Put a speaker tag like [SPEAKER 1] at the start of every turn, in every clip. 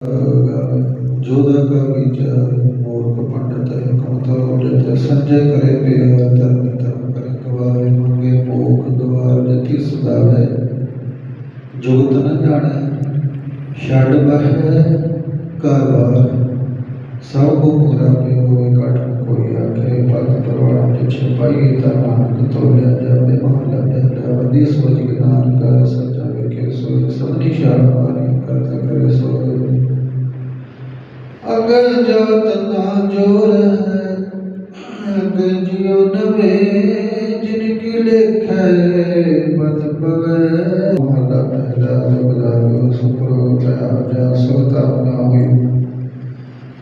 [SPEAKER 1] जोधा का विचार मोर कपंड तय कमता उड़ता संजय करे बेहार धर्म धर्म करे गवावे मंगे मोख गवार जति सुधावे जोत न जाने छड़ बह कारवार सबको पूरा में होवे काट कोई आखे पग परवाड़ा पिछे पाई ता नानक तो ले जावे महला ले जावे दिस वज ज्ञान कर सजावे के सोई सबनी शरण वाली कर करे सोई ਅਗਰ ਜਵਤ ਨਾ ਜੋਰ ਹੈ ਅਗਰ ਜਿਉ ਨਵੇ ਜਿਨ ਕੀ ਲੇਖੈ ਪਤ ਪਵੈ। ਮਹਲਾ ਪਹਿਲਾ ਬਦਾਇਓ ਸੁਪਰੋ ਪਿਆ ਜਾ ਸੋਤਾ ਨਾ ਹੋਈ।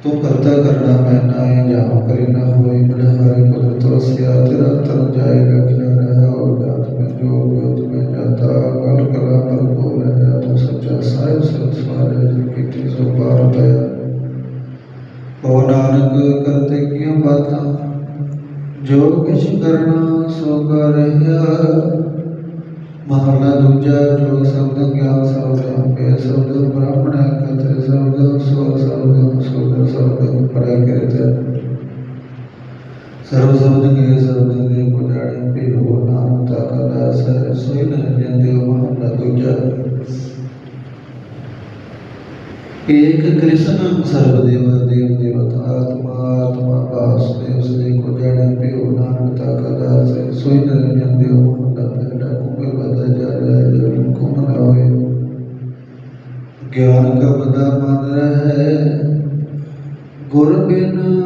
[SPEAKER 1] ਤੂੰ ਕਰਤਾ ਕਰਨਾ ਮੈਂ ਨਾਏ ਜਾਉ ਕਰੀ ਨਾ ਹੋਈ ਬੜੇ ਹਰੇ ਕੁਦਰਤ ਰਸਿਆ ਤੇਰਾ ਤਰ ਜਾਏ ਰਖਿਆ ਰਹਾ ਹੋ ਜਾਤ ਮੈਂ ਜੋ ਜੋ ਤੁਮੇ ਜਾਤਾ ਗਲ ਕਲਾ ਪਰ ਬੋਲ ਹੈ, ਤੂੰ ਸੱਚਾ ਸਾਹਿਬ ਸਤ ਸਵਾਰੇ ਜਿ ਕੀਤੀ ਸੋ ਪਾਰ ਪਿਆ। ਹੋ ਨਾਨਕ, ਕਰਤੇ ਕਿਉ ਬਾਤਾਂ ਜੋ ਕਿਛ ਕਰਨਾ, ਸੋ ਕਰ ਰਿਹਾ। ਮਹਲਾ ਦੂਜਾ, ਜੋ ਸ਼ਬਦ ਗਿਆਨ, ਸ਼ਬਦ ਆਪੇ ਸ਼ਬਦ। ਬ੍ਰਾਹਮਣ ਕਤਰੇ ਸ਼ਬਦ, ਸੋ ਸ਼ਬਦ ਸੋ ਸ਼ਬਦ ਪਰੇ ਕਰਤੇ ਸਰਵ ਸ਼ਬਦ ਕੇ ਸ਼ਬਦ ਦੇ ਪੁਜਾੜੇ ਪੇ ਹੋ ਨਾਮ ਤਾ ਕਲਾ ਸਰ ਸੋਈ ਨ ਜੰਦੇ ਮਹਲਾ ਦੂਜਾ। ਏਕ ਕ੍ਰਿਸ਼ਨ ਸਰਬ ਦੇਵ ਦੇਵ ਦੇਵਤਾ ਆਤਮਾ ਆਤਮਾ ਵਾਸੁਦੇਵ ਸ੍ਰੀ ਕੋ ਜਾਣੇ ਪਿਓ ਨਾਨਕ ਤਾ ਕਲਾ ਸੇ। ਸੋਈ ਨਿਰੰਜਨ ਦੇਵ ਮੁੰਡਾ ਪਹਿਲਾ ਕੁੰਭੇ ਬਦਾ ਜਾ ਜਨ ਕੁਮ ਨ ਹੋਏ ਗਿਆਨ ਕਾ ਬਦਾ ਮਨ ਰਹੈ? ਗੁਰ ਬਿਨ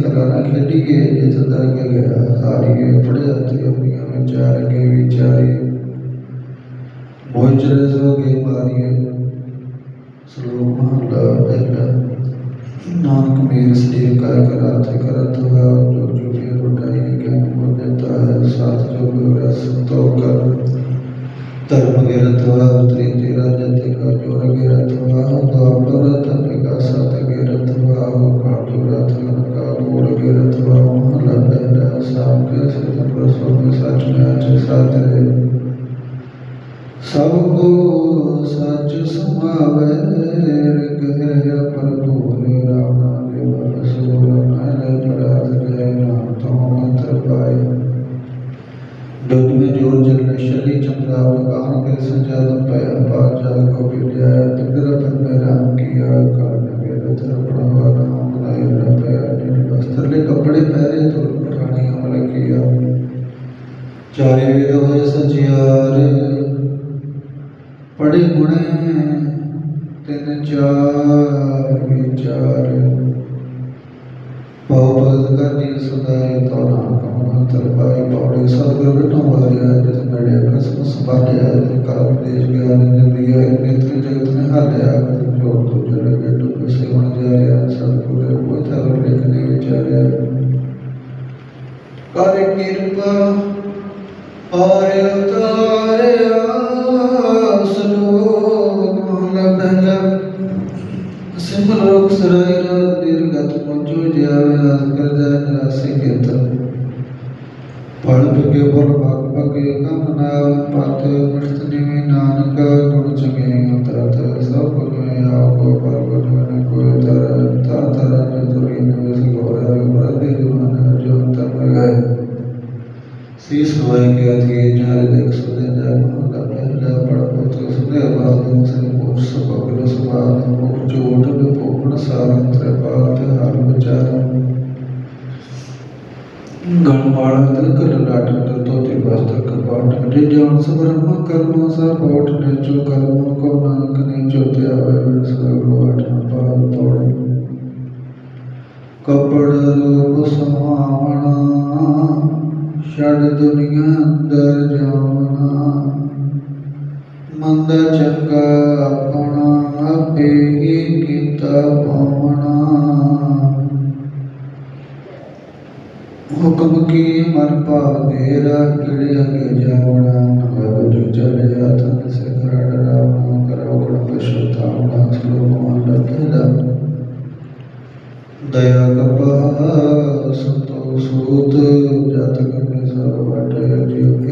[SPEAKER 1] ਵਿਚਾਰੀਏ ਐਸੀ ਕਲਾ ਨਾ ਖੇਡੀਏ ਜਿਤ ਦਰ ਕੇ ਗਿਆ ਹਾਰੀਏ ਪੜਿਆ ਤੇ ਆਪਣੀਆਂ ਵਿਚਾਰ ਕੇ ਵਿਚਾਰੀ ਮੋਹ ਚਲੇ ਸੋਗੇ ਮਾਰੀਏ ਸ਼ਲੋਕ ਮਹਲਾ ਪਹਿਲਾ। ਨਾਨਕ ਮੇਰ ਸਰੀਰ ਕਾ ਕਰਾ ਤੇ ਕਰਤ ਹੋਇਆ, ਜੋ ਜੋ ਫੇਰ ਉਠਾਈ ਗਿਆਨ ਬੋਲ ਦੇਤਾ ਹੈ, ਸਾਥ ਜੋ ਰਸ ਤੋ ਕਰ। ਧਰਮ ਗਿਰਤਵਾ ਉਤਰੀ ਤੇਰਾ ਜਤੇ ਕਾ ਜੋਰ ਗਿਰਤਵਾ ਦਾਪਰ ਸਭ ਕੋ ਸੱਚ ਸੁਭਾਵੈ ਰਖੈ ਪ੍ਰਭੂ ਨੇ ਰਾਮਾ ਦੇ ਮਨਸੂਰ ਅਨੈ ਪਰਾਧ ਕੈ ਨਾਮ ਤੋਂ ਮੰਤਰ ਪਾਏ। ਦੁੱਧ ਵਿੱਚ ਜੋਰ ਜਲ ਸ਼ਰੀ ਚੰਦਰਾ ਕਾਹਨ ਕੇ ਸੰਜਾਤ ਪੈ ਪਾ ਜਾਲ ਕੋ ਬਿਲਿਆ ਤਿਗਰ ਚਾਰੇ ਵੇਦ ਹੋਏ ਸਚਿਆਰ। ਪੜੇ ਗੁਣੇ ਤਿੰਨ ਚਾਰ ਵਿਚਾਰ। ਪਾਉ ਪਦ ਕਰਨੀ ਸਦਾਈ ਤੋਨਾ ਕਮਨ ਤਰਪਾਈ ਪੌੜੇ ਸਤਿਗੁਰ ਬਿਟੋ ਵਾਰਿਆ ਜਿਤ ਮੜਿਆ ਕਸਮ ਸੰਭਾਲਿਆ ਕਰਮ ਦੇਸ਼ ਗਿਆਨ ਨਿੰਦਿਆ ਨਿਤ ਜਗਤ ਨੇ ਹਾਲਿਆ ਜੋ ਤੋ ਜਨ ਬਿਟੋ ਕਿਸੇ ਬਣ ਜਾਇਆ ਸਤਿਗੁਰ ਉਹ ਤਾਂ ਲਿਖਨੇ ਵਿਚਾਰਿਆ। ਕਰ ਕਿਰਪਾ ਔਰ ਉਤਾਰਿਆ ਸਲੋਕ ਮਹਲਾ ਪਹਿਲਾ ਸਿਮਰ ਰੋਗ ਸਰਾਇ ਰਾਤ ਦੀਰਗਤ ਪਹੁੰਚੋ ਜਿਆਵੇ ਰਾਤ ਕਰਦਾ ਨਿਰਾਸੇ ਕੀਰਤਨ ਫਲ ਬਿਗੇ ਫਲ ਭਗ ਭਗੇ ਕਮ ਨਾਮ ਪਤ ਮਿਟਤ ਨਿਵੀ ਨਾਨਕ ਗੁਣ ਚੰਗੇ ਅੰਤਰਤ ਸਭ ਗੁਣ ਮੈਂ ਆਪੋ ਪਰ ਸੀਸ ਹੋਏ ਕੇ ਅਥੀ ਜਾਰੇ ਦੇਖ ਸੁਦੇ ਜਾ ਮਹਲਾ ਪਹਿਲਾ ਪੜ ਪੁੱਤ ਸੁਦੇ ਬਾਦ ਸੇ ਮੋਖ ਸਭਗਲ ਸੁਭਾਨ ਮੋਖ ਝੂਠ ਵਿਭੂਣ ਸਾਰੰਤਰ ਪਾਤ ਹਰ ਵਿਚਾਰ। ਗਣ ਪਾਣ ਤਲ ਕਰ ਲਾਟ ਤਲ ਤੋਤੀ ਬਸਤਕ ਪਾਟ ਜੇ ਜਾਣ ਸਬਰਮ ਕਰਮ ਸਾ ਪਾਟ ਨੇ ਚੋ ਕਰਮ ਕੋ ਨਾਨਕ ਨੇ ਚੋਤਿਆ ਹੋਏ ਸਗਲ ਆਠ ਪਾਦ ਤੋੜੇ। ਕਪੜ ਰੂਪ ਸਮਾਵਣਾ ਛੜ ਦੁਨੀਆ ਅੰਦਰ ਜਾਵਣਾ। ਮੰਦ ਚੰਗਾ ਆਪਣਾ, ਆਪੇ ਹੀ ਕੀਤਾ ਪਾਵਣਾ। ਹੁਕਮ ਕੀ ਮਨ ਭਾਵ ਦੇਰਾ ਕਿਹੜੇ ਜਾਵਣਾ। ਨਵ ਜੋ ਚੜਿਆ ਤਨ ਸੇ ਕਰ ਡਰਾਵਣਾ ਕਰੋ ਗੁਣ ਪਛਤਾਵਣਾ ਸਲੋਕ ਮਨ ਦਇਆ ਕਮੇ